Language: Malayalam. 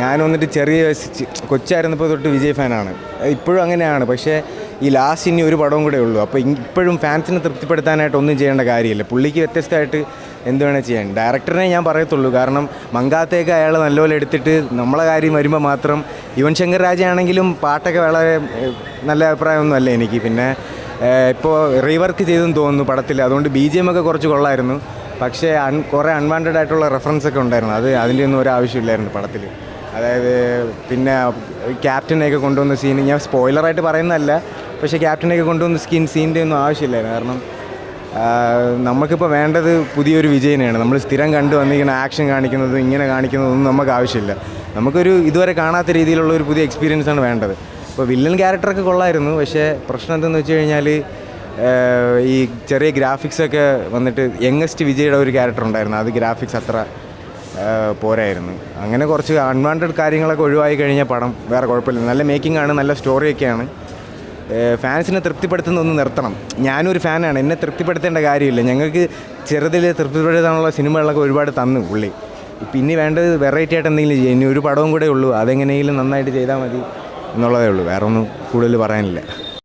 ഞാൻ വന്നിട്ട് ചെറിയ കൊച്ചായിരുന്നപ്പോൾ തൊട്ട് വിജയ് ഫാനാണ്. ഇപ്പോഴും അങ്ങനെയാണ്. പക്ഷേ ഈ ലാസ്റ്റ് ഇനി ഒരു പടവും കൂടെ ഉള്ളൂ. അപ്പോൾ ഇപ്പോഴും ഫാൻസിനെ തൃപ്തിപ്പെടുത്താനായിട്ട് ഒന്നും ചെയ്യേണ്ട കാര്യമില്ല. പുള്ളിക്ക് വ്യത്യസ്തമായിട്ട് എന്ത് വേണേൽ ചെയ്യാൻ ഡയറക്ടറിനെ ഞാൻ പറയത്തുള്ളൂ. കാരണം മങ്കാത്തേക്ക് അയാൾ നല്ലപോലെ എടുത്തിട്ട് നമ്മളെ കാര്യം വരുമ്പോൾ മാത്രം യുവൻ ശങ്കർ രാജയാണെങ്കിലും പാട്ടൊക്കെ വളരെ നല്ല അഭിപ്രായമൊന്നും അല്ല എനിക്ക്. പിന്നെ ഇപ്പോൾ റീവർക്ക് ചെയ്തെന്ന് തോന്നുന്നു പടത്തിൽ. അതുകൊണ്ട് ബി ജി എം ഒക്കെ കുറച്ച് കൊള്ളായിരുന്നു. പക്ഷേ അൺ കുറേ അൺവാണ്ടഡ് ആയിട്ടുള്ള റെഫറൻസ് ഒക്കെ ഉണ്ടായിരുന്നു. അത് അതിന്റെ ഒന്നും ഒരു ആവശ്യമില്ലായിരുന്നു പടത്തിൽ. അതായത് പിന്നെ ക്യാപ്റ്റനെയൊക്കെ കൊണ്ടുവന്ന സീൻ ഞാൻ സ്പോയിലറായിട്ട് പറയുന്നതല്ല പക്ഷേ ക്യാപ്റ്റനെയൊക്കെ കൊണ്ടുവന്ന സ്കിൻ സീന്റെ ഒന്നും ആവശ്യമില്ലായിരുന്നു. കാരണം നമുക്കിപ്പോൾ വേണ്ടത് പുതിയൊരു വിജയനെയാണ്. നമ്മൾ സ്ഥിരം കണ്ടു വന്നിരിക്കുന്ന ആക്ഷൻ കാണിക്കുന്നതും ഇങ്ങനെ കാണിക്കുന്നതൊന്നും നമുക്ക് ആവശ്യമില്ല. നമുക്കൊരു ഇതുവരെ കാണാത്ത രീതിയിലുള്ള ഒരു പുതിയ എക്സ്പീരിയൻസ് ആണ് വേണ്ടത്. ഇപ്പോൾ വില്ലൻ ക്യാരക്ടറൊക്കെ കൊള്ളായിരുന്നു പക്ഷേ പ്രശ്നം എന്തെന്ന് വെച്ച് കഴിഞ്ഞാൽ ഈ ചെറിയ ഗ്രാഫിക്സൊക്കെ വന്നിട്ട് യങ്ങസ്റ്റ് വിജയുടെ ഒരു ക്യാരക്ടർ ഉണ്ടായിരുന്നു. അത് ഗ്രാഫിക്സ് അത്ര പോരായിരുന്നു. അങ്ങനെ കുറച്ച് അൺവാണ്ടഡ് കാര്യങ്ങളൊക്കെ ഒഴിവായി കഴിഞ്ഞ പടം വേറെ കുഴപ്പമില്ല. നല്ല മേക്കിംഗ് ആണ് നല്ല സ്റ്റോറിയൊക്കെയാണ് ഫാൻസിനെ തൃപ്തിപ്പെടുത്തുന്ന ഒന്ന് നിർത്തണം. ഞാനൊരു ഫാനാണ് എന്നെ തൃപ്തിപ്പെടുത്തേണ്ട കാര്യമില്ല. ഞങ്ങൾക്ക് ചെറുതിൽ തൃപ്തിപ്പെടുത്താനുള്ള സിനിമകളൊക്കെ ഒരുപാട് തന്നു പുള്ളി. പിന്നെ വേണ്ടത് വെറൈറ്റി ആയിട്ട് എന്തെങ്കിലും ചെയ്യും. ഇനി ഒരു പടവും കൂടെ ഉള്ളൂ. അതെങ്ങനെയെങ്കിലും നന്നായിട്ട് ചെയ്താൽ മതി എന്നുള്ളതേ ഉള്ളൂ. വേറെ ഒന്നും കൂടുതൽ പറയാനില്ല.